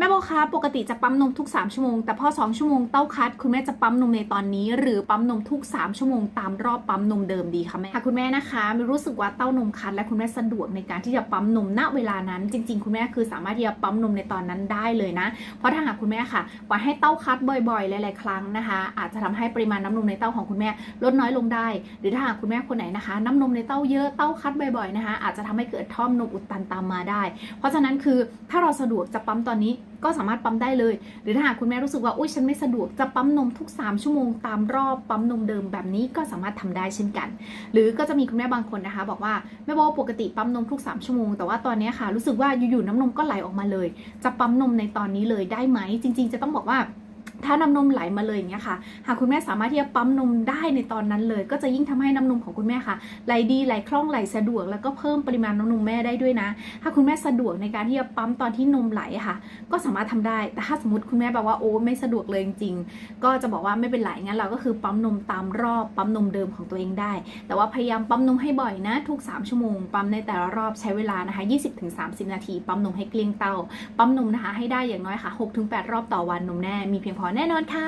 แม่โบคะปกติจะปั๊มนมทุก 3 ชั่วโมง แต่พอ 2 ชั่วโมงเต้าคัด คุณแม่จะปั๊มนมในตอนนี้ หรือปั๊มนมทุก 3 ชั่วโมงตามรอบปั๊มนมเดิมดีคะแม่ค่ะคุณแม่นะคะไม่รู้สึกว่าเต้านมคัด และคุณแม่สะดวกในการที่จะปั๊มนมณเวลานั้น จริง ๆ คุณแม่คือสามารถที่จะปั๊มนมในตอนนั้นได้เลยนะ เพราะถ้าหากคุณแม่ค่ะปล่อยให้เต้าคัดบ่อยๆหลายๆครั้งนะคะ อาจจะทำให้ปริมาณน้ำนมในเต้าของคุณแม่ลดน้อยลงได้ หรือถ้าหากคุณแม่คนไหนนะคะ น้ำนมในเต้าเยอะเต้าคัดบ่อยๆนะคะอาจจะทำให้เกิดท่อมนมอุดตันตามมาได้ เพราะฉะนั้นคือถ้าเราสะดวกจะปั๊มตอนนี้ ก็สามารถปั๊มได้เลย หรือถ้าหากคุณแม่รู้สึกว่าอุ้ยฉันไม่สะดวกจะปั๊มนมทุก 3 ชั่วโมงตามรอบปั๊มนมเดิมแบบนี้ก็สามารถทำได้เช่นกัน หรือก็จะมีคุณแม่บางคนนะคะ บอกว่าแม่บอกว่าปกติปั๊มนมทุก 3 ชั่วโมง แต่ว่าตอนนี้ค่ะรู้สึกว่าอยู่ๆน้ำนมก็ไหลออกมาเลย จะปั๊มนมในตอนนี้เลยได้ไหมจริง ๆ จะต้องบอกว่า ถ้าน้ำนมไหลมาเลยอย่างเงี้ยค่ะ หากคุณแม่สามารถที่จะปั๊มนมได้ในตอนนั้นเลย ก็จะยิ่งทำให้น้ำนมของคุณแม่ค่ะไหลดีไหลคล่องไหลสะดวก แล้วก็เพิ่มปริมาณน้ำนมแม่ได้ด้วยนะ ถ้าคุณแม่สะดวกในการที่จะปั๊มตอนที่นมไหลค่ะ ก็สามารถทำได้ แต่ถ้าสมมติคุณแม่แบบว่าโอ้ไม่สะดวกเลยจริงๆ ก็จะบอกว่าไม่เป็นไรงั้นเราก็คือปั๊มนมตามรอบปั๊มนมเดิมของตัวเองได้ แต่ว่าพยายามปั๊มนมให้บ่อยนะ ทุก 3 ชั่วโมง ปั๊มในแต่ละรอบใช้เวลานะคะ 20-30 นาที ปั๊มนมให้เกลี้ยงเตาปั๊มนมนะคะให้ได้อย่างน้อยค่ะ 6-8 รอบต่อวันนมแน่มีเพียงพอแน่นอนค่ะ